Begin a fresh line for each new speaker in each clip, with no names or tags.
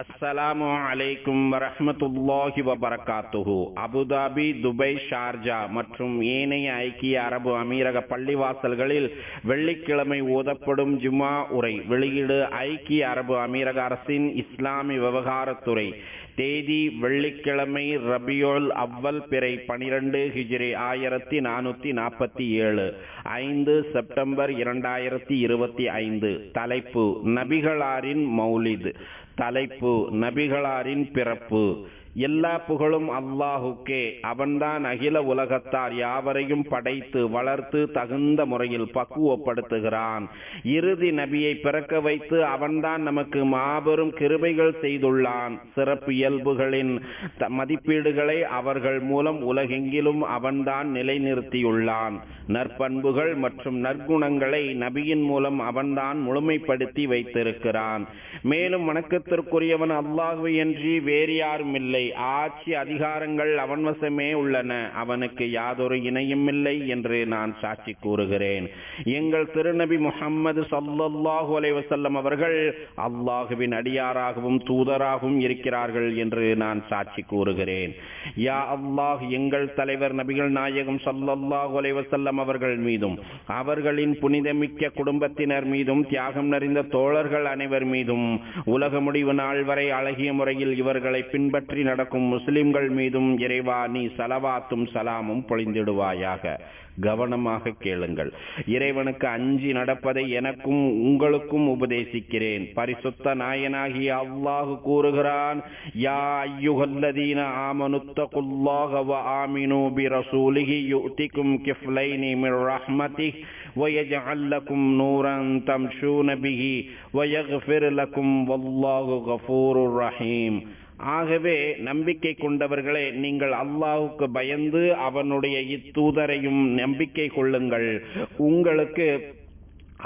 அஸ்ஸலாமு அலைக்கும் வரஹமத்துல்லாஹி வபரகாத்துஹு அபுதாபி துபை ஷார்ஜா மற்றும் ஏனைய ஐக்கிய அரபு அமீரக பள்ளிவாசல்களில் வெள்ளிக்கிழமை ஓதப்படும் ஜுமா உரை வெளியீடு ஐக்கிய அரபு அமீரக அரசின் இஸ்லாமிய விவகாரத்துறை. தேதி வெள்ளிக்கிழமை ரபியோல் அவ்வல் பிறை பனிரெண்டு ஹிஜ்ரி ஆயிரத்தி நானூத்தி நாற்பத்தி ஏழு. ஐந்து செப்டம்பர் இரண்டாயிரத்தி இருபத்தி ஐந்து. தலைப்பு நபிகளாரின் மௌலித். தலைப்பு நபிகளாரின் பிறப்பு. எல்லா புகழும் அல்லாஹுக்கே. அவன்தான் அகில உலகத்தார் யாவரையும் படைத்து வளர்த்து தகுந்த முறையில் பக்குவப்படுத்துகிறான். இறுதி நபியை பிறக்க வைத்து அவன்தான் நமக்கு மாபெரும் கிருபைகள் செய்துள்ளான். சிறப்பு இயல்புகளின் த- மதிப்பீடுகளை அவர்கள் மூலம் உலகெங்கிலும் அவன்தான் நிலைநிறுத்தியுள்ளான். நற்பண்புகள் மற்றும் நற்குணங்களை நபியின் மூலம் அவன்தான் முழுமைப்படுத்தி வைத்திருக்கிறான். மேலும் வணக்கத்திற்குரியவன் அல்லாஹு என்று வேறு யாரும் இல்லை இல்லை ஆட்சி அதிகாரங்கள் அவன் வசமே உள்ளன. அவனுக்கு யாதொரு இணையும் இல்லை என்று நான் சாட்சி கூறுகிறேன். எங்கள் திருநபி முகம்மது சல்லல்லாஹு அலைவசல்லம் அவர்கள் அல்லாஹுவின் அடியாராகவும் தூதராகவும் இருக்கிறார்கள் என்று நான் சாட்சி கூறுகிறேன். யா அல்லாஹ் எங்கள் தலைவர் நபிகள் நாயகம் சல்லல்லாஹு அலைவசல்லம் அவர்கள் மீதும் அவர்களின் புனிதமிக்க குடும்பத்தினர் மீதும் தியாகம் நிறைந்த தோழர்கள் அனைவர் மீதும் உலக முடிவு நாள் வரை அழகிய முறையில் இவர்களை பின்பற்றி நடக்கும் முஸ்லிம்கள் மீதும் இறைவா நீ சலவாத்தும் சலாமும் பொழிந்திடுவாயாக கவனமாக கேளுங்கள் இறைவனுக்கு அஞ்சி நடப்பதை எனக்கும் உங்களுக்கும் உபதேசிக்கிறேன் பரிசுத்த நாயனாகிய அல்லாஹு கூறுகிறான் யா ஐயுகல்லதீன ஆமனுத்தகுல்லாஹ வ ஆமினு பி ரசூலிஹி யுத்திக்கும் கிஃப்லைனி மிர் ரஹ்மதிஹ் ويجعل لكم نورا تمشون به ويغفر لكم والله غفور رحيم ஆகவே நம்பிக்கை கொண்டவர்களே நீங்கள் அல்லாஹுக்கு பயந்து அவனுடைய இத்தூதரையும் நம்பிக்கை கொள்ளுங்கள். உங்களுக்கு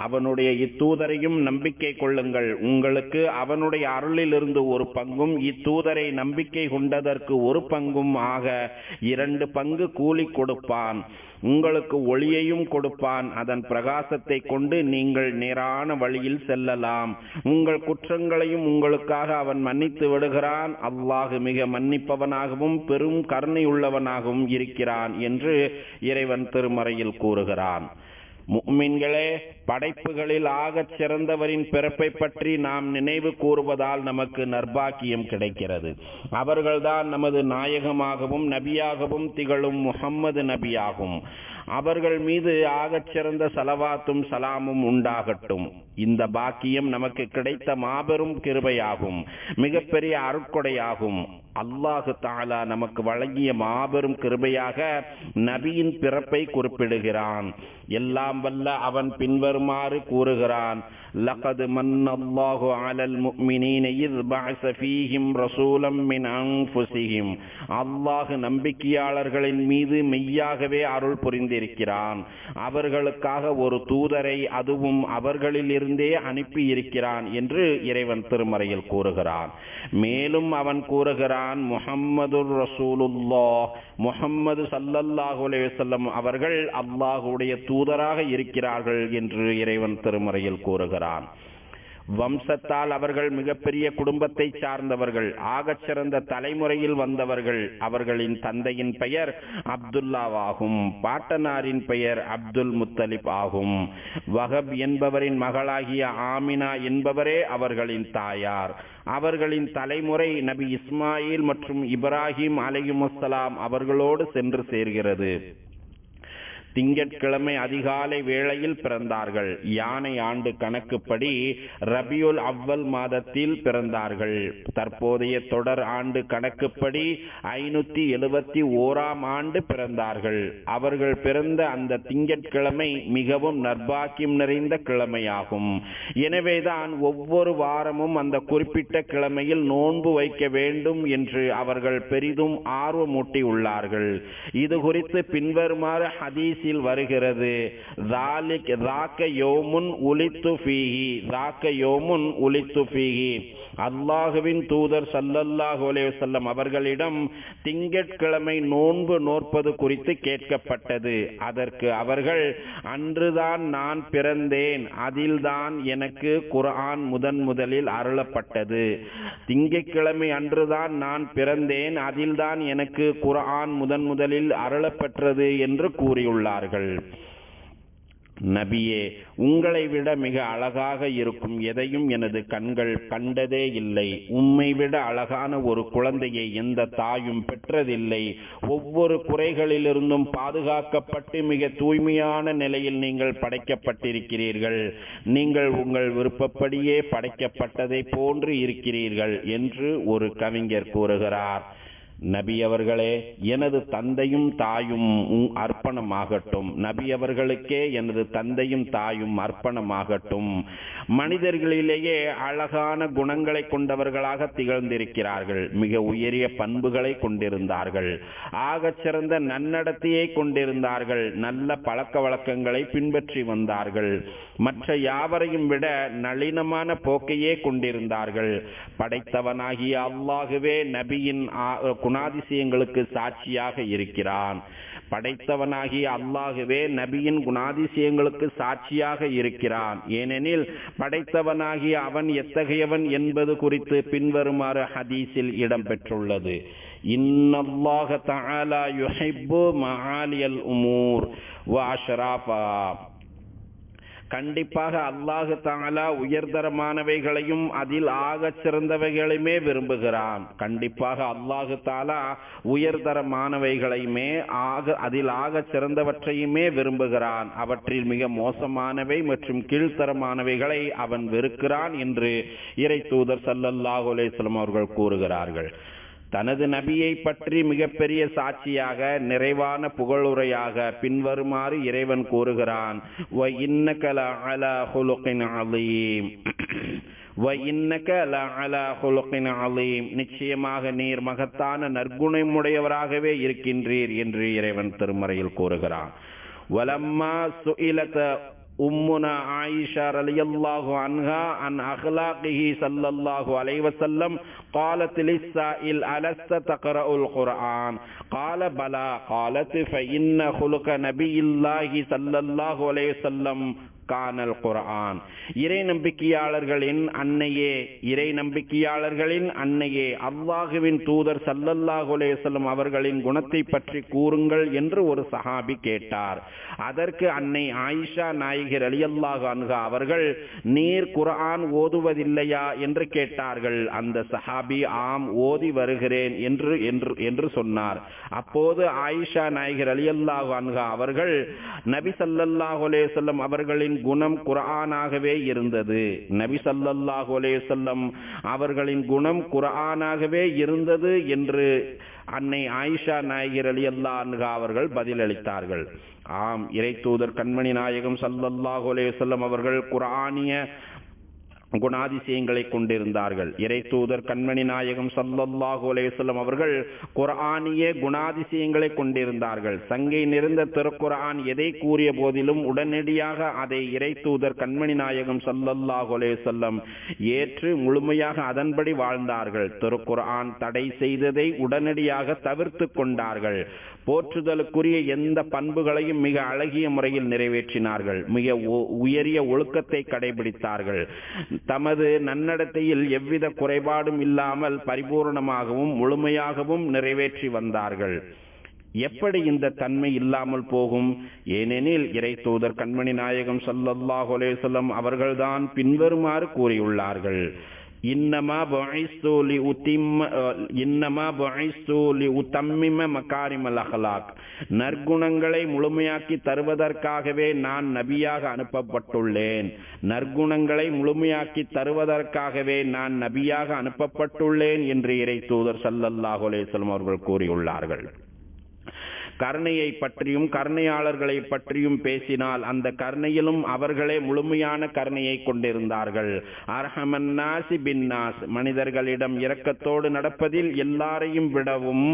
அவனுடைய இத்தூதரையும் நம்பிக்கை கொள்ளுங்கள். உங்களுக்கு அவனுடைய அருளிலிருந்து ஒரு பங்கும் இத்தூதரை நம்பிக்கை கொண்டதற்கு ஒரு பங்கும் ஆக இரண்டு பங்கு கூலி கொடுப்பான். உங்களுக்கு ஒளியையும் கொடுப்பான். அதன் பிரகாசத்தை கொண்டு நீங்கள் நேரான வழியில் செல்லலாம். உங்கள் குற்றங்களையும் உங்களுக்காக அவன் மன்னித்து விடுகிறான். அல்லாஹு மிக மன்னிப்பவனாகவும் பெரும் கருணை உள்ளவனாகவும் இருக்கிறான் என்று இறைவன் திருமறையில் கூறுகிறான். முக்மின்களே படைப்புகளில் ஆகச் சிறந்தவரின் பிறப்பை பற்றி நாம் நினைவு கூறுவதால் நமக்கு நர்பாக்கியம் கிடைக்கிறது. அவர்கள்தான் நமது நாயகமாகவும் நபியாகவும் திகழும் முகம்மது நபியாகும். அவர்கள் மீது ஆகச் சிறந்த சலவாத்தும் சலாமும் உண்டாகட்டும். இந்த பாக்கியம் நமக்கு கிடைத்த மாபெரும் கிருபையாகும். மிகப்பெரிய அருட்கொடையாகும். அல்லாஹு தாலா நமக்கு வழங்கிய மாபெரும் கிருபையாக நபியின் பிறப்பை குறிப்பிடுகிறான் எல்லாம் வல்ல அவன் பின்வருமாறு கூறுகிறான் لقد من الله على المؤمنين إذ بعث فيهم رسولا من أنفسهم அல்லாஹ் நம்பிக்கையாளர்களின் மீது மெய்யாகவே அருள் புரிந்திருக்கிறான் அவர்களுக்காக ஒரு தூதரை அதுவும் அவர்களில் இருந்தே அனுப்பி இருக்கிறான் என்று இறைவன் திருமறையில் கூறுகிறான் மேலும் அவன் கூறுகிறான் முகம்மது ரசூல் முஹம்மது சல்லல்லாஹு அலைஹி அவர்கள் அல்லாஹுடைய தூதராக இருக்கிறார்கள் என்று இறைவன் திருமறையில் கூறுகிறான். வம்சத்தால் அவர்கள் மிகப்பெரிய குடும்பத்தை சார்ந்தவர்கள் ஆகச் சிறந்த தலைமுறையில் வந்தவர்கள் அவர்களின் தந்தையின் பெயர் அப்துல்லாவாகும் பாட்டனாரின் பெயர் அப்துல் முத்தலிப் ஆகும். வஹப் என்பவரின் மகளாகிய ஆமினா என்பவரே அவர்களின் தாயார். அவர்களின் தலைமுறை நபி இஸ்மாயில் மற்றும் இப்ராஹிம் அலையுமஸ்லாம் அவர்களோடு சென்று சேர்கிறது. திங்கட்கிழமை அதிகாலை வேளையில் பிறந்தார்கள். யானை ஆண்டு கணக்குப்படி ரபியுல் அவ்வல் மாதத்தில் பிறந்தார்கள். தற்போதைய தொடர் ஆண்டு கணக்குப்படி ஐநூத்தி எழுபத்தி ஓராம் ஆண்டு பிறந்தார்கள். அவர்கள் பிறந்த அந்த திங்கட்கிழமை மிகவும் நர்பாக்கியம் நிறைந்த கிழமையாகும். எனவேதான் ஒவ்வொரு வாரமும் அந்த குறிப்பிட்ட கிழமையில் நோன்பு வைக்க வேண்டும் என்று அவர்கள் பெரிதும் ஆர்வமூட்டி உள்ளார்கள் இது குறித்து பின்வருமாறு ஹதீஸ் ஹதீஸில் வருகிறது. தாலிக் தாக்க யோமுன் உலித்து ஃபீஹி தாக்க யோமுன் உலித்து ஃபீஹி. அல்லாஹுவின் தூதர் சல்லல்லாஹு அலைஹி அவர்களிடம் திங்கட்கிழமை நோன்பு நோற்பது குறித்து கேட்கப்பட்டது. அதற்கு அவர்கள் அன்றுதான் நான் பிறந்தேன் அதில்தான் எனக்கு குர்ஆன் முதன் முதலில் அருளப்பட்டது. திங்கட்கிழமை அன்றுதான் நான் பிறந்தேன் அதில்தான் எனக்கு குர்ஆன் முதன் முதலில் அருளப்பெற்றது என்று கூறியுள்ளார். கூறியுள்ளார்கள் நபியே உங்களை விட மிக அழகாக இருக்கும் எதையும் எனது கண்கள் கண்டதே இல்லை. உம்மை விட அழகான ஒரு குழந்தையை எந்த தாயும் பெற்றதில்லை. ஒவ்வொரு குறைகளிலிருந்தும் பாதுகாக்கப்பட்டு மிக தூய்மையான நிலையில் நீங்கள் படைக்கப்பட்டிருக்கிறீர்கள். நீங்கள் உங்கள் விருப்பப்படியே படைக்கப்பட்டதை போன்று இருக்கிறீர்கள் என்று ஒரு கவிஞர் கூறுகிறார். நபி அவர்களே எனது தந்தையும் தாயும் உம் அர்ப்பணமாகட்டும். நபி அவர்களுக்கே எனது தந்தையும் தாயும் அர்ப்பணமாகட்டும். மனிதர்களிலேயே அழகான குணங்களை கொண்டவர்களாக திகழ்ந்திருக்கிறார்கள். மிக உயரிய பண்புகளை கொண்டிருந்தார்கள். ஆகச் சிறந்த நன்னடத்தையை கொண்டிருந்தார்கள். நல்ல பழக்க வழக்கங்களை பின்பற்றி வந்தார்கள். மற்ற யாவரையும் விட நளினமான போக்கையே கொண்டிருந்தார்கள். படைத்தவனாகிய அல்லாகவே நபியின் குணாதிசயங்களுக்கு சாட்சியாக இருக்கிறான். படைத்தவனாகிய அல்லாகவே நபியின் குணாதிசயங்களுக்கு சாட்சியாக இருக்கிறான். ஏனெனில் படைத்தவனாகிய அவன் எத்தகையவன் என்பது குறித்து பின்வருமாறு ஹதீஸில் இடம்பெற்றுள்ளது. இன்னல்லாக தஆலா யுஹிப்பு மஹாலியல் உமூர் வ அஷ்ராஃபா. கண்டிப்பாக அல்லாஹு தாலா உயர்தரமானவைகளையும் அதில் ஆகச் சிறந்தவைகளையுமே விரும்புகிறான். கண்டிப்பாக அல்லாஹு தாலா உயர்தரமானவைகளையுமே ஆக அதில் ஆகச் சிறந்தவற்றையுமே விரும்புகிறான். அவற்றில் மிக மோசமானவை மற்றும் கீழ்த்தரமானவைகளை அவன் வெறுக்கிறான் என்று இறை தூதர் சல்லல்லாஹு அலேஸ்லம் அவர்கள் கூறுகிறார்கள். தனது நபியை பற்றி மிகப்பெரிய சாட்சியாக நிறைவான புகழுரையாக பின்வருமாறு இறைவன் கூறுகிறான். "வ "வ நிச்சயமாக நீர் மகத்தான நற்குணமுடையவராகவே இருக்கின்றீர் என்று இறைவன் திருமறையில் கூறுகிறான். வலம்மா சுஇலத أمنا عائشة رضي الله عنها عن أخلاقه صلى الله عليه وسلم قالت للسائل ألست تقرأ القرآن؟ قال بلى. قالت فإن خلق نبي الله صلى الله عليه وسلم. கானல் குரான் இறை நம்பிக்கையாளர்களின் அன்னையே இறை நம்பிக்கையாளர்களின் அன்னையே அல்லாஹுவின் தூதர் சல்லல்லாஹு அலைஹி அவர்களின் குணத்தை பற்றி கூறுங்கள் என்று ஒரு சஹாபி கேட்டார். அதற்கு அன்னை ஆயிஷா நாயகர் அலி அல்லாஹ் அன்ஹா அவர்கள் நீர் குரான் ஓதுவதில்லையா? என்று கேட்டார்கள். அந்த சஹாபி ஆம் ஓதி வருகிறேன் என்று என்று சொன்னார். அப்போது ஆயிஷா நாயகர் அலி அல்லாஹ் அன்ஹா அவர்கள் நபி ஸல்லல்லாஹு அலைஹி வஸல்லம் அவர்களின் குணம் குரானாகவே இருந்தது. நபி ஸல்லல்லாஹு அலேசல்லம் அவர்களின் குணம் குரானாகவே இருந்தது என்று அன்னை ஆயிஷா நாயகர் அலி அன்ஹா அவர்கள் பதிலளித்தார்கள். ஆம் இறை தூதர் கண்மணி நாயகம் சல்லல்லாஹு அலேசல்லம் அவர்கள் குரானிய குணாதிசயங்களை கொண்டிருந்தார்கள். இறை தூதர் கண்மணி நாயகம் சல்லல்லாஹு அலேசல்லம் அவர்கள் குர்ஆனிய குணாதிசயங்களை கொண்டிருந்தார்கள். சங்கை நிறைந்த திருக்குரான் எதை கூறிய போதிலும் உடனடியாக அதை இறை தூதர் கண்மணி நாயகம் சல்லல்லாஹு அலேசல்லம் ஏற்று முழுமையாக அதன்படி வாழ்ந்தார்கள். திருக்குரான் தடை செய்ததை உடனடியாக தவிர்த்து கொண்டார்கள். போற்றுதலுக்குரிய எந்த பண்புகளையும் மிக அழகிய முறையில் நிறைவேற்றினார்கள். மிக உ- உயரிய ஒழுக்கத்தை கடைபிடித்தார்கள். தமது நன்னடத்தையில் எவ்வித குறைபாடும் இல்லாமல் பரிபூர்ணமாகவும் முழுமையாகவும் நிறைவேற்றி வந்தார்கள். எப்படி இந்த தன்மை இல்லாமல் போகும்? ஏனெனில் இறை தூதர் கண்மணி நாயகம் ஸல்லல்லாஹு அலேசல்லம் அவர்கள்தான் பின்வருமாறு கூறியுள்ளார்கள். இன்னமா புஇஸ்து லி உத்திம்ம இன்னமா புஇஸ்து லி உத்தம்மிம மக்காரிம அஹ்லாக் நற்குணங்களை முழுமையாக்கி தருவதற்காகவே நான் நபியாக அனுப்பப்பட்டுள்ளேன். நற்குணங்களை முழுமையாக்கி தருவதற்காகவே நான் நபியாக அனுப்பப்பட்டுள்ளேன் என்று இறை தூதர் ஸல்லல்லாஹு அலைஹி அவர்கள் கூறியுள்ளார்கள். கருணையை பற்றியும் கருணையாளர்களை பற்றியும் பேசினால் அந்த கருணையிலும் அவர்களே முழுமையான கருணையை கொண்டிருந்தார்கள். அர்ஹமன் நாசி பின்னாஸ் மனிதர்களிடம் இரக்கத்தோடு நடப்பதில் எல்லாரையும் விடவும்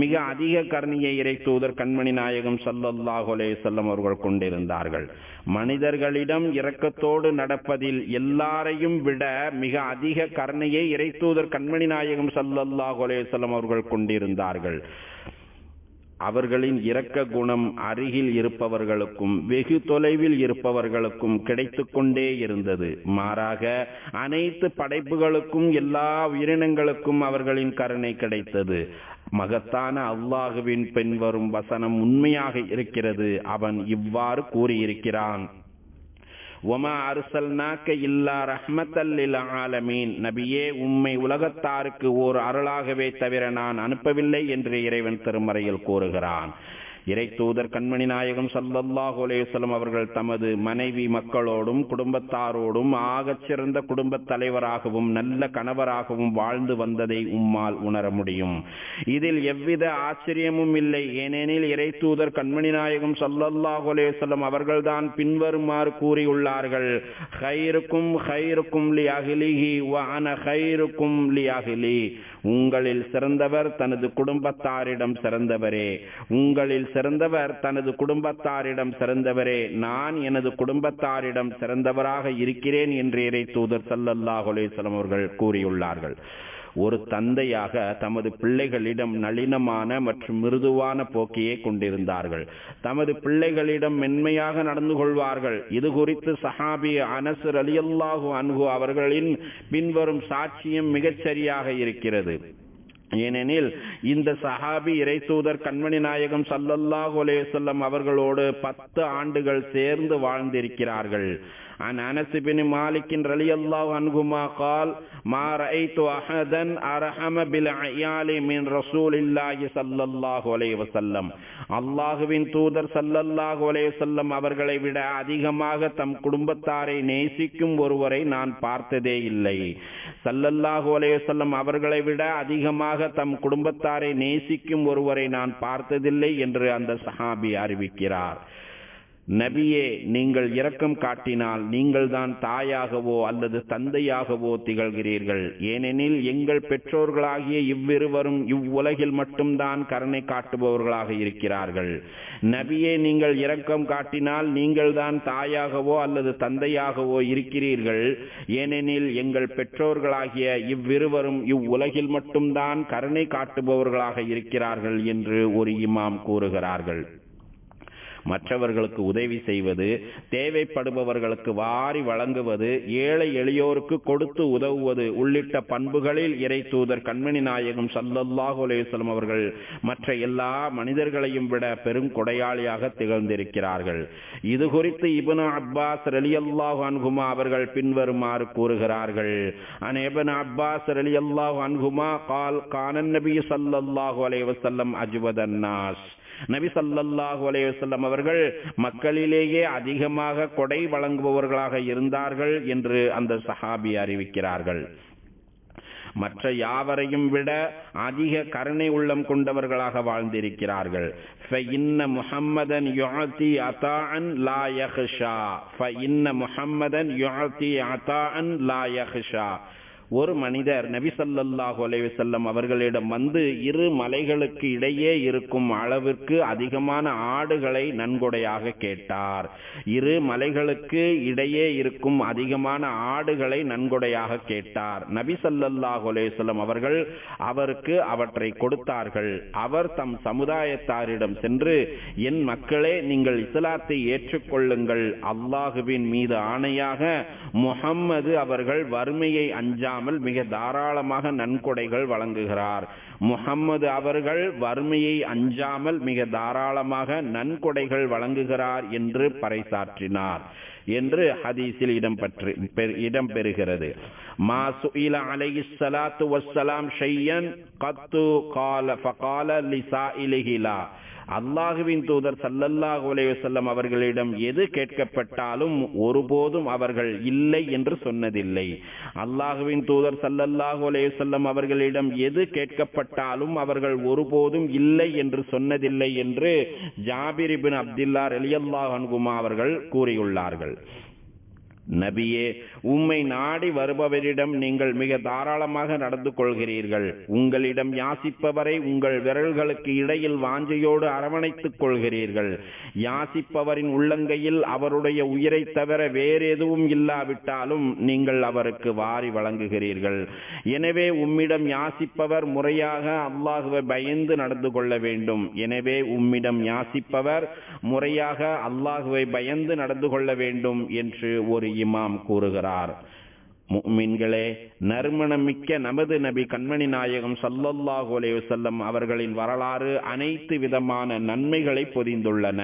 மிக அதிக கருணையை இறை தூதர் கண்மணி நாயகம் ஸல்லல்லாஹு அலைஹி அவர்கள் கொண்டிருந்தார்கள். மனிதர்களிடம் இரக்கத்தோடு நடப்பதில் எல்லாரையும் விட மிக அதிக கருணையை இறை தூதர் கண்மணி நாயகம் ஸல்லல்லாஹு அலைஹி அவர்கள் கொண்டிருந்தார்கள். அவர்களின் இரக்க குணம் அருகில் இருப்பவர்களுக்கும் வெகு தொலைவில் இருப்பவர்களுக்கும் கிடைத்து கொண்டே இருந்தது. மாறாக அனைத்து படைப்புகளுக்கும் எல்லா உயிரினங்களுக்கும் அவர்களின் கருணை கிடைத்தது. மகத்தான அல்லாஹுவின் பின்வரும் வசனம் உண்மையாக இருக்கிறது. அவன் இவ்வாறு கூறியிருக்கிறான். ஒமா அருசல்னாக்க இல்லா ரஹ்மத்தல்லில் ஆலமீன் நபியே உம்மை உலகத்தாருக்கு ஓர் அருளாகவே தவிர நான் அனுப்பவில்லை என்று இறைவன் திருமறையில் கூறுகிறான். இறை தூதர் கண்மணி நாயகம் சல்லல்லாஹு அலைஹி அவர்கள் தமது மனைவி மக்களோடும் குடும்பத்தாரோடும் ஆகச் சிறந்த குடும்பத் தலைவராகவும் நல்ல கணவராகவும் வாழ்ந்து வந்ததை உம்மால் உணர முடியும். இதில் எவ்வித ஆச்சரியமும் இல்லை. ஏனெனில் இறை தூதர் கண்மணி நாயகம் சல்லல்லாஹு அலைஹி அவர்கள்தான் பின்வருமாறு கூறியுள்ளார்கள். ஹைருக்கும் ஹைருக்கும் லி அகிலிஹி வான ஹைருக்கும் லி அகிலி உங்களில் சிறந்தவர் தனது குடும்பத்தாரிடம் சிறந்தவரே. உங்களில் சிறந்தவர் தனது குடும்பத்தாரிடம் சிறந்தவரே. நான் எனது குடும்பத்தாரிடம் சிறந்தவராக இருக்கிறேன் என்று இறை தூதர் சல்லல்லாஹ் அலைஹி அவர்கள் கூறியுள்ளார்கள். ஒரு தந்தையாக தமது பிள்ளைகளிடம் நளினமான மற்றும் மிருதுவான போக்கையே கொண்டிருந்தார்கள். தமது பிள்ளைகளிடம் மென்மையாக நடந்து கொள்வார்கள். இது குறித்து சஹாபி அனஸ் அலியல்லாஹு அன்ஹு அவர்களின் பின்வரும் சாட்சியம் மிகச்சரியாக இருக்கிறது. ஏனெனில் இந்த சஹாபி இறைத்தூதர் கண்மணி நாயகம் சல்லல்லாஹு அலைஹி அவர்களோடு பத்து ஆண்டுகள் சேர்ந்து வாழ்ந்திருக்கிறார்கள். عن انس بن مالك رضي الله عنهما قال ما رايت احدا ارحم بالعيال من رسول الله صلى الله عليه وسلم அல்லாஹுவின் தூதர் சல்லல்லாஹு அலைஹி வஸல்லம் அவர்களை விட அதிகமாக தம் குடும்பத்தாரை நேசிக்கும் ஒருவரை நான் பார்த்ததே இல்லை சல்லல்லாஹு அலைஹி வஸல்லம் அவர்களை விட அதிகமாக தம் குடும்பத்தாரை நேசிக்கும் ஒருவரை நான் பார்த்ததில்லை என்று அந்த சஹாபி அறிவிக்கிறார் நபியே நீங்கள் இரக்கம் காட்டினால் நீங்கள்தான் தாயாகவோ அல்லது தந்தையாகவோ திகழ்கிறீர்கள். ஏனெனில் எங்கள் பெற்றோர்களாகிய இவ்விருவரும் இவ்வுலகில் மட்டும்தான் கருணை காட்டுபவர்களாக இருக்கிறார்கள். நபியே நீங்கள் இரக்கம் காட்டினால் நீங்கள்தான் தாயாகவோ அல்லது தந்தையாகவோ இருக்கிறீர்கள். ஏனெனில் எங்கள் பெற்றோர்களாகிய இவ்விருவரும் இவ்வுலகில் மட்டும்தான் கருணை காட்டுபவர்களாக இருக்கிறார்கள் என்று ஒரு இமாம் கூறுகிறார்கள். மற்றவர்களுக்கு உதவி செய்வது தேவைப்படுபவர்களுக்கு வாரி வழங்குவது ஏழை எளியோருக்கு கொடுத்து உதவுவது உள்ளிட்ட பண்புகளில் இறை தூதர் கண்மணி நாயகம் சல்லல்லாஹு அலேஸ்லம் அவர்கள் மற்ற எல்லா மனிதர்களையும் விட பெரும் கொடையாளியாக திகழ்ந்திருக்கிறார்கள். இது குறித்து இபுன அப்பாஸ் அல்லாஹ் அன்ஹுமா அவர்கள் பின்வருமாறு கூறுகிறார்கள். அன் இப்னு அப்பாஸ் அல்லாஹ் அன்குமா கால் கானன் நபி சல்லல்லாஹு அலைவசல்லம் வஸல்லம் நாஸ். நபி சல்லல்லாஹு அலைஹி வஸல்லம் அவர்கள் மக்களிலேயே அதிகமாக கொடை வழங்குபவர்களாக இருந்தார்கள் என்று அந்த சஹாபி அறிவிக்கிறார்கள் மற்ற யாவரையும் விட அதிக கருணை உள்ளம் கொண்டவர்களாக வாழ்ந்திருக்கிறார்கள் فإن محمدا يعطي عطاء لا يخشى فإن محمدا يعطي عطاء لا يخشى ஒரு மனிதர் நபி ஸல்லல்லாஹு அவர்களிடம் வந்து இரு மலைகளுக்கு இடையே இருக்கும் அளவிற்கு அதிகமான ஆடுகளை நன்கொடையாக கேட்டார். இரு மலைகளுக்கு இடையே இருக்கும் அதிகமான ஆடுகளை நன்கொடையாக கேட்டார். நபி ஸல்லல்லாஹு அவர்கள் அவருக்கு அவற்றை கொடுத்தார்கள். அவர் தம் சமுதாயத்தாரிடம் சென்று என் மக்களே நீங்கள் இஸ்லாத்தை ஏற்றுக்கொள்ளுங்கள். அல்லாஹுவின் மீது ஆணையாக முகம்மது அவர்கள் வறுமையை அஞ்சாமல் மிக தாராளமாக நன்கொடைகள் வழங்குகிறார். முகம்மது அவர்கள் வறுமையை அஞ்சாமல் மிக தாராளமாக நன்கொடைகள் வழங்குகிறார் என்று பறைசாற்றினார். என்று ஹதீஸில் இடம்பெற்று இடம்பெறுகிறது மா சுயில அலைஹி ஸலாத்து வஸ்ஸலாம் ஷையன் கத்து கால ஃபகால லிசா லா அல்லாஹுவின் தூதர் சல்லல்லாஹு அலைஹி அவர்களிடம் எது கேட்கப்பட்டாலும் ஒருபோதும் அவர்கள் இல்லை என்று சொன்னதில்லை அல்லாஹுவின் தூதர் சல்லல்லாஹு அலைஹி அவர்களிடம் எது கேட்கப்பட்டாலும் அவர்கள் ஒருபோதும் இல்லை என்று சொன்னதில்லை என்று ஜாபிரிபின் அப்துல்லா ரலியல்லாஹு அவர்கள் கூறியுள்ளார்கள் நபியே உம்மை நாடி வருபவரிடம் நீங்கள் மிக தாராளமாக நடந்து கொள்கிறீர்கள். உங்களிடம் யாசிப்பவரை உங்கள் விரல்களுக்கு இடையில் வாஞ்சையோடு அரவணைத்துக் கொள்கிறீர்கள். யாசிப்பவரின் உள்ளங்கையில் அவருடைய உயிரை தவிர வேறெதுவும் இல்லாவிட்டாலும் நீங்கள் அவருக்கு வாரி வழங்குகிறீர்கள். எனவே உம்மிடம் யாசிப்பவர் முறையாக அல்லாஹுவை பயந்து நடந்து கொள்ள வேண்டும். எனவே உம்மிடம் யாசிப்பவர் முறையாக அல்லாஹுவை பயந்து நடந்து கொள்ள வேண்டும் என்று ஒரு இமாம் கூறுகிறார். முக்மின்களே நறுமணமிக்க நமது நபி கண்மணி நாயகம் சல்லல்லாஹு அலைஹி அவர்களின் வரலாறு அனைத்து விதமான நன்மைகளை பொதிந்துள்ளன.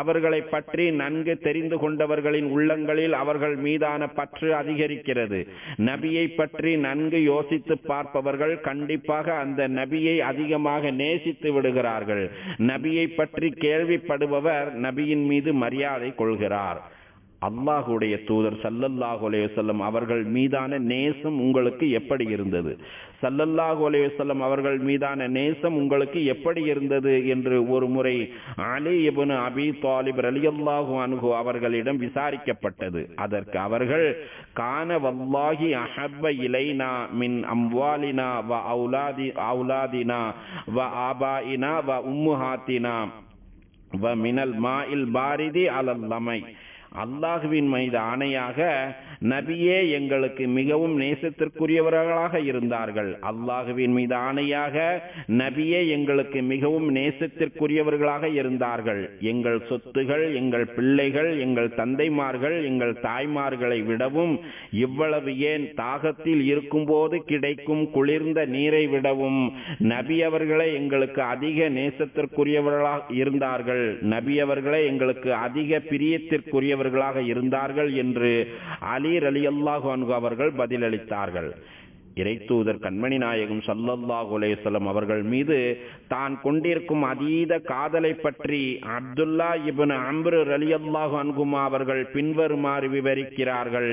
அவர்களை பற்றி நன்கு தெரிந்து கொண்டவர்களின் உள்ளங்களில் அவர்கள் மீதான பற்று அதிகரிக்கிறது. நபியை பற்றி நன்கு யோசித்து பார்ப்பவர்கள் கண்டிப்பாக அந்த நபியை அதிகமாக நேசித்து விடுகிறார்கள். நபியை பற்றி கேள்விப்படுபவர் நபியின் மீது மரியாதை கொள்கிறார். அல்லாஹுடைய தூதர் சல்லல்லாஹு அலைஹி அவர்கள் மீதான நேசம் உங்களுக்கு எப்படி இருந்தது? சல்லல்லாஹு அலைஹி அவர்கள் மீதான நேசம் உங்களுக்கு எப்படி இருந்தது? என்று ஒரு முறை அலி இபுன் அபி தாலிப் ரலியல்லாஹு அனுகு அவர்களிடம் விசாரிக்கப்பட்டது. அதற்கு அவர்கள் கான வல்லாஹி அஹப்ப இலைனா மின் அம்வாலினா வ அவுலாதி அவுலாதினா வ ஆபாயினா வ உம்முஹாத்தினா வ மினல் மாஇல் பாரிதி அலல்லமை அல்லாஹுவின் மீது ஆணையாக நபியே எங்களுக்கு மிகவும் நேசத்திற்குரியவர்களாக இருந்தார்கள். அல்லாஹுவின் மீது ஆணையாக நபியே எங்களுக்கு மிகவும் நேசத்திற்குரியவர்களாக இருந்தார்கள். எங்கள் சொத்துகள் எங்கள் பிள்ளைகள் எங்கள் தந்தைமார்கள் எங்கள் தாய்மார்களை விடவும் இவ்வளவு ஏன் தாகத்தில் இருக்கும்போது கிடைக்கும் குளிர்ந்த நீரை விடவும் நபி அவர்களே எங்களுக்கு அதிக நேசத்திற்குரியவர்களாக இருந்தார்கள். நபி அவர்களே எங்களுக்கு அதிக உடையவர்களாக இருந்தார்கள் என்று அலி அலி அல்லாஹு அவர்கள் பதிலளித்தார்கள். இறைத்தூதர் கண்மணி நாயகம் சல்லல்லாஹு அலைஹிஸ்ஸலாம் அவர்கள் மீது தான் கொண்டிருக்கும் அதீத காதலை பற்றி அப்துல்லா இப்னு அம்ரு அலி ரலியல்லாஹு அன்குமா அவர்கள் பின்வருமாறு விவரிக்கிறார்கள்.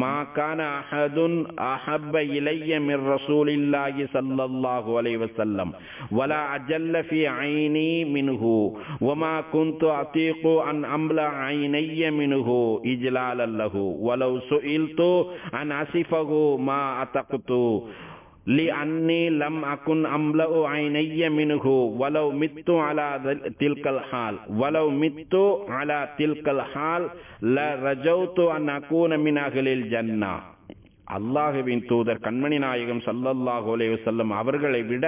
மா கான அஹதுன் அஹப்ப இலைய மிர் ரசூலில்லாஹி சல்லல்லாஹு அலைஹி வஸல்லம். வலா அஜல்ல ஃபி ஐனி மின்ஹு. வமா குந்து அத்தீகு அன் அம்ல ஐனைய மின்ஹு இஜ்லால் அல்லஹு வலவ் சுஇல்து அன் அசிஃபஹு மா அத்தக்து. तो। ले अन्ने लम अकुन अम्ल आइनैय मिनहो, वलो मित्तो अला तिलकल हाल। वलो मित्तो अला तिलकल हाल, ल रजो तो अनाकून मिनाखिल जन्ना। அல்லாஹுவின் தூதர் கண்மணி நாயகம் சல்லல்லாஹு செல்லும் அவர்களை விட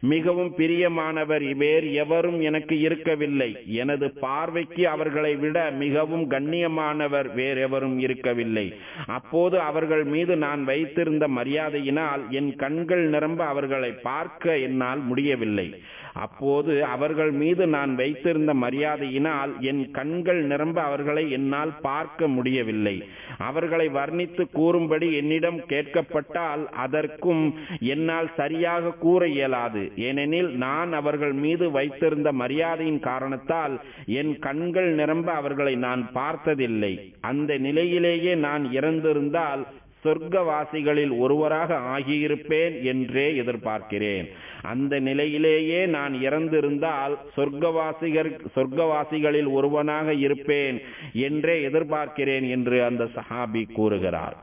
மிகவும் பிரியமானவர் வேறு எவரும் எனக்கு இருக்கவில்லை. எனது பார்வைக்கு அவர்களை விட மிகவும் கண்ணியமானவர் வேறு எவரும் இருக்கவில்லை. அப்போது அவர்கள் மீது நான் வைத்திருந்த மரியாதையினால் என் கண்கள் நிரம்ப அவர்களை பார்க்க என்னால் முடியவில்லை. அப்போது அவர்கள் மீது நான் வைத்திருந்த மரியாதையினால் என் கண்கள் நிரம்ப அவர்களை என்னால் பார்க்க முடியவில்லை. அவர்களை வர்ணித்து கூறும்படி என்னிடம் கேட்கப்பட்டால் அதற்கும் என்னால் சரியாக கூற இயலாது. ஏனெனில் நான் அவர்கள் மீது வைத்திருந்த மரியாதையின் காரணத்தால் என் கண்கள் நிரம்ப அவர்களை நான் பார்த்ததில்லை. அந்த நிலையிலேயே நான் இறந்திருந்தால் சொர்க்கவாசிகளில் ஒருவராக ஆகியிருப்பேன் என்றே எதிர்பார்க்கிறேன். அந்த நிலையிலேயே நான் இறந்திருந்தால் சொர்க்கவாசிகர் சொர்க்கவாசிகளில் ஒருவனாக இருப்பேன் என்றே எதிர்பார்க்கிறேன் என்று அந்த சஹாபி கூறுகிறார்.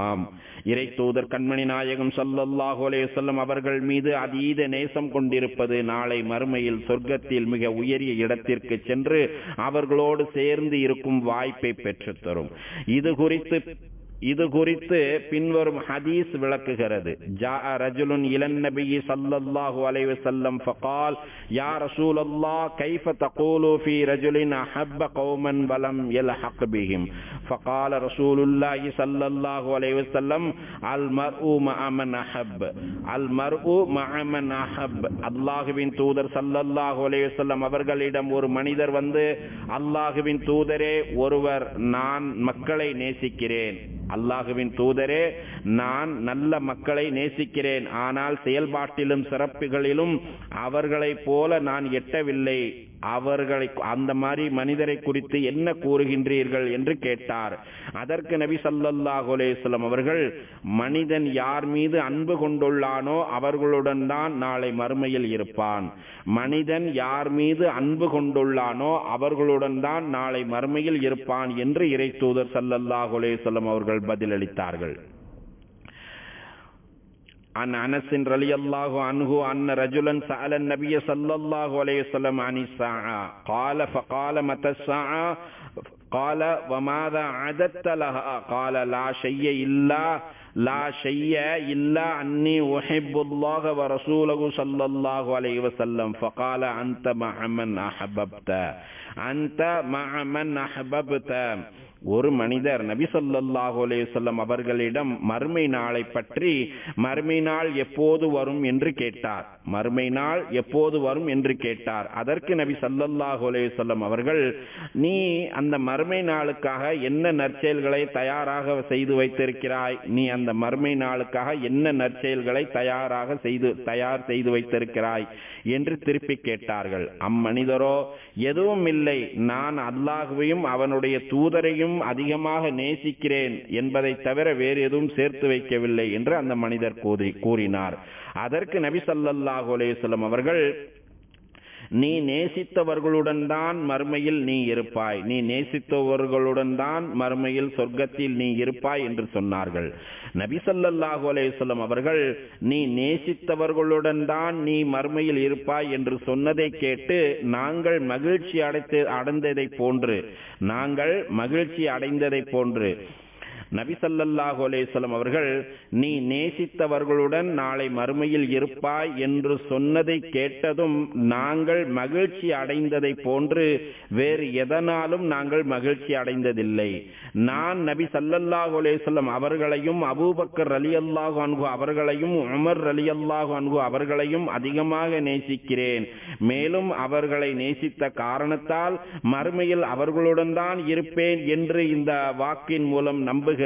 ஆம். இறை தூதர் கண்மணி நாயகம் சல்லல்லாஹு அலைஹி வஸல்லம் அவர்கள் மீது அதீத நேசம் கொண்டிருப்பது நாளை மறுமையில் சொர்க்கத்தில் மிக உயரிய இடத்திற்கு சென்று அவர்களோடு சேர்ந்து இருக்கும் வாய்ப்பை பெற்றுத்தரும் இது குறித்து இது குறித்து பின்வரும் ஹதீஸ் விளக்குகிறது. ஜா ரஜுலுன் இளன் நபியி சல்லல்லாஹு அலைவு செல்லம் ஃபகால் யா ரசூலல்லாஹ் கைஃப தகூலு ஃபீ ரஜுலின் அஹப்ப கௌமன் வலம் யல்ஹக் பிஹிம். ஃபகால ரசூலுல்லாஹி சல்லல்லாஹு அலைவு செல்லம் அல் மர்உ மஅ மன் அஹப் அல் மர்உ மஅ மன் அஹப். அல்லாஹுவின் தூதர் சல்லல்லாஹு அலைஹி செல்லம் அவர்களிடம் ஒரு மனிதர் வந்து அல்லாஹுவின் தூதரே ஒருவர் நான் மக்களை நேசிக்கிறேன். அல்லாஹுவின் தூதரே நான் நல்ல மக்களை நேசிக்கிறேன். ஆனால் செயல்பாட்டிலும் சிறப்புகளிலும் அவர்களைப் போல நான் எட்டவில்லை. அவர்களை அந்த மாதிரி மனிதரை குறித்து என்ன கூறுகின்றீர்கள் என்று கேட்டார். அதற்கு நபி ஸல்லல்லாஹு அலேஸ்லம் அவர்கள் மனிதன் யார் மீது அன்பு கொண்டுள்ளானோ அவர்களுடன் தான் நாளை மறுமையில் இருப்பான். மனிதன் யார் மீது அன்பு கொண்டுள்ளானோ அவர்களுடன் தான் நாளை மறுமையில் இருப்பான் என்று இறை தூதர் சல்லல்லாஹ் அலேஸ்லம் அவர்கள் பதிலளித்தார்கள். عن أنس رضي الله عنه أن رجلا سأل النبي صلى الله عليه وسلم عن الساعة. قال فقال متى الساعة؟ قال وماذا عددت لها؟ قال لا شيء إلا لا شيء إلا أني أحب الله ورسوله صلى الله عليه وسلم. فقال أنت مع من أحببت؟ أنت مع من أحببت؟ ஒரு மனிதர் நபி சொல்லாஹு அலேசல்லம் அவர்களிடம் மறுமை நாளை பற்றி மறுமை நாள் எப்போது வரும் என்று கேட்டார். மறுமை நாள் எப்போது வரும் என்று கேட்டார். அதற்கு நபி ஸல்லல்லாஹு அலேசல்லம் அவர்கள் நீ அந்த மறுமை நாளுக்காக என்ன நற்செயல்களை தயாராக செய்து வைத்திருக்கிறாய்? நீ அந்த மறுமை நாளுக்காக என்ன நற்செயல்களை தயாராக செய்து தயார் செய்து வைத்திருக்கிறாய்? என்று திருப்பி கேட்டார்கள். அம்மனிதரோ எதுவும் இல்லை. நான் அல்லாஹுவையும் அவனுடைய தூதரையும் அதிகமாக நேசிக்கிறேன் என்பதை தவிர வேறு எதுவும் சேர்த்து வைக்கவில்லை என்று அந்த மனிதர் கூறி கூறினார். அதற்கு நபி ஸல்லல்லாஹு அலேஸ்லம் அவர்கள் நீ நேசித்தவர்களுடன் தான் மறுமையில் நீ இருப்பாய். நீ நேசித்தவர்களுடன் தான் மறுமையில் சொர்க்கத்தில் நீ இருப்பாய் என்று சொன்னார்கள். நபி ஸல்லல்லாஹு அவர்கள் நீ நேசித்தவர்களுடன் தான் நீ மறுமையில் இருப்பாய் என்று சொன்னதை கேட்டு நாங்கள் மகிழ்ச்சி அடைத்து அடைந்ததை போன்று நாங்கள் மகிழ்ச்சி அடைந்ததை போன்று நபிசல்லாஹு அலேசலம் அவர்கள் நீ நேசித்தவர்களுடன் நாளை மறுமையில் இருப்பாய் என்று சொன்னதை கேட்டதும் நாங்கள் மகிழ்ச்சி அடைந்ததை போன்று வேறு எதனாலும் நாங்கள் மகிழ்ச்சி அடைந்ததில்லை. நான் நபி சல்லல்லாஹு அலேசல்லம் அவர்களையும் அபூபக்கர் அலி அல்லாஹு அன்ஹு அவர்களையும் உமர் ரலியல்லாஹு அன்ஹு அவர்களையும் அதிகமாக நேசிக்கிறேன். மேலும் அவர்களை நேசித்த காரணத்தால் மறுமையில் அவர்களுடன் தான் இருப்பேன் என்று இந்த வாக்கின் மூலம் நம்புகிறேன்.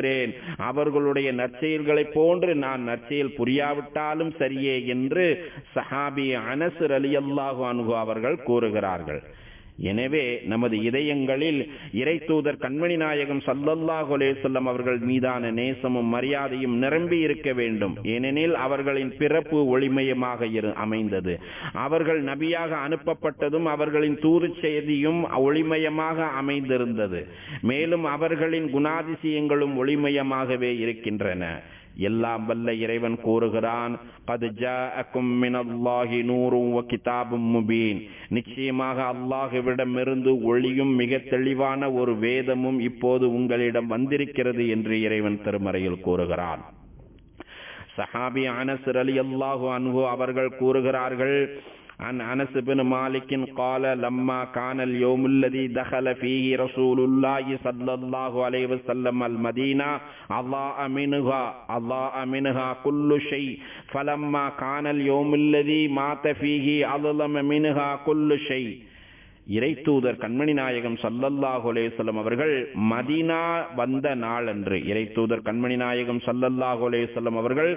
அவர்களுடைய நற்செயல்களை போன்று நான் நற்செயல் புரியாவிட்டாலும் சரியே என்று சஹாபி அனசர் அலி அல்லாஹு அனுகு அவர்கள் கூறுகிறார்கள். எனவே நமது இதயங்களில் இறை தூதர் கண்மணி நாயகம் சல்லல்லாஹு அலைஹி அவர்கள் மீதான நேசமும் மரியாதையும் நிரம்பி இருக்க வேண்டும். ஏனெனில் அவர்களின் பிறப்பு ஒளிமயமாக இரு அமைந்தது. அவர்கள் நபியாக அனுப்பப்பட்டதும் அவர்களின் தூது செய்தியும் ஒளிமயமாக அமைந்திருந்தது. மேலும் அவர்களின் குணாதிசயங்களும் ஒளிமயமாகவே இருக்கின்றன. எல்லாம் வல்ல இறைவன் கூறுகிறான் நிச்சயமாக அல்லாஹுவிடமிருந்து ஒளியும் மிக தெளிவான ஒரு வேதமும் இப்போது உங்களிடம் வந்திருக்கிறது என்று இறைவன் திருமறையில் கூறுகிறான். சஹாபி அனசர் அலி அல்லாஹு அன்ஹு அவர்கள் கூறுகிறார்கள் عن أنس بن مالك قال لما كان اليوم الذي دخل فيه رسول الله صلى الله عليه وسلم المدينة أضاء منها أضاء منها كل شيء. فلما كان اليوم الذي مات فيه أظلم منها كل شيء. இறை தூதர் கண்மணி நாயகம் சல்லல்லாஹு அலேஸ்லம் அவர்கள் மதீனா வந்த நாளன்று இறை தூதர் கண்மணி நாயகம் சல்லல்லாஹு அலேஸ்லம் அவர்கள்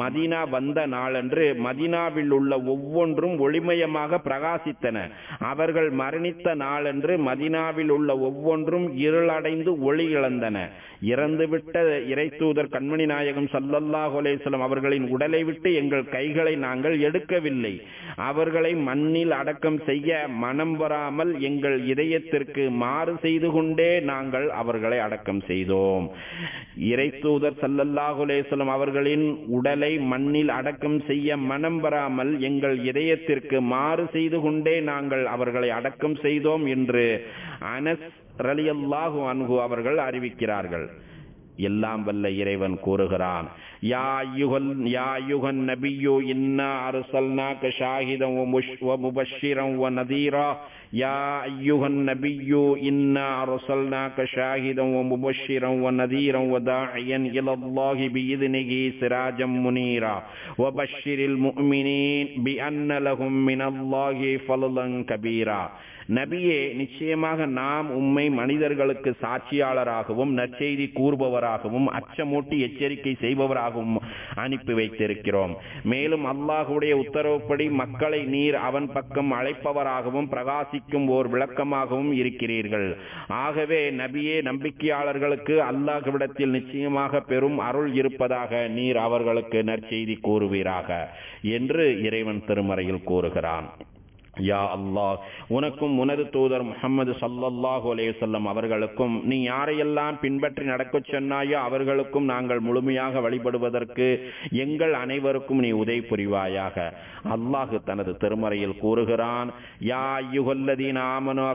மதீனா வந்த நாளன்று மதீனாவில் உள்ள ஒவ்வொன்றும் ஒளிமயமாக பிரகாசித்தன. அவர்கள் மரணித்த நாளன்று மதீனாவில் உள்ள ஒவ்வொன்றும் இருளடைந்து ஒளி இழந்தன இறந்துவிட்ட இறை தூதர் கண்மணி நாயகம் சல்லல்லாஹு அலேஸ்லம் அவர்களின் உடலை விட்டு எங்கள் கைகளை நாங்கள் எடுக்கவில்லை. அவர்களை மண்ணில் அடக்கம் செய்ய மனம் வரா இல்லாமல் எங்கள் இதயத்திற்கு மாறு செய்து கொண்டே நாங்கள் அவர்களை அடக்கம் செய்தோம். இறை தூதர் சல்லல்லாஹுலேசலம் அவர்களின் உடலை மண்ணில் அடக்கம் செய்ய மனம் வராமல் எங்கள் இதயத்திற்கு மாறு செய்து கொண்டே நாங்கள் அவர்களை அடக்கம் செய்தோம் என்று அனஸ் ரலியல்லாஹு அன்ஹு அவர்கள் அறிவிக்கிறார்கள். எல்லாம் வல்ல இறைவன் கூறுகிறான் யா யுகன் நபியோ இன்னா அருசல்னாக ஷாஹிதம் முபஷிரம் ஒ நதீரா யா ஐயுகன் நபியோ இன்னா அருசல்னாக ஷாஹிதம் ஒ முபஷிரம் ஒ நதீரம் ஒ தாயன் இலல்லாஹி நிகி சிராஜம் முனீரா ஒ பஷிரில் முஅ்மினீன் பி அன்னலகும் மினல்லாஹி ஃபலலன் கபீரா நபியே நிச்சயமாக நாம் உம்மை மனிதர்களுக்கு சாட்சியாளராகவும் நற்செய்தி கூறுபவராகவும் அச்சமூட்டி எச்சரிக்கை செய்பவராகவும் அனுப்பி வைத்திருக்கிறோம். மேலும் அல்லாஹுடைய உத்தரவுப்படி மக்களை நீர் அவன் பக்கம் அழைப்பவராகவும் பிரகாசிக்கும் ஓர் விளக்கமாகவும் இருக்கிறீர்கள். ஆகவே நபியே நம்பிக்கையாளர்களுக்கு அல்லாஹ்விடத்தில் நிச்சயமாக பெரும் அருள் இருப்பதாக நீர் அவர்களுக்கு நற்செய்தி கூறுவீராக என்று இறைவன் திருமறையில் கூறுகிறான். யா அல்லாஹ் உனக்கும் உனது தூதர் முகமது சல்லல்லாஹு அலேசல்லம் அவர்களுக்கும் நீ யாரையெல்லாம் பின்பற்றி நடக்கச் சொன்னாயோ அவர்களுக்கும் நாங்கள் முழுமையாக வழிபடுவதற்கு எங்கள் அனைவருக்கும் நீ உதவி புரிவாயாக. அல்லாஹ் தனது திருமறையில் கூறுகிறான் யா யுகல்லதீன் ஆமனோ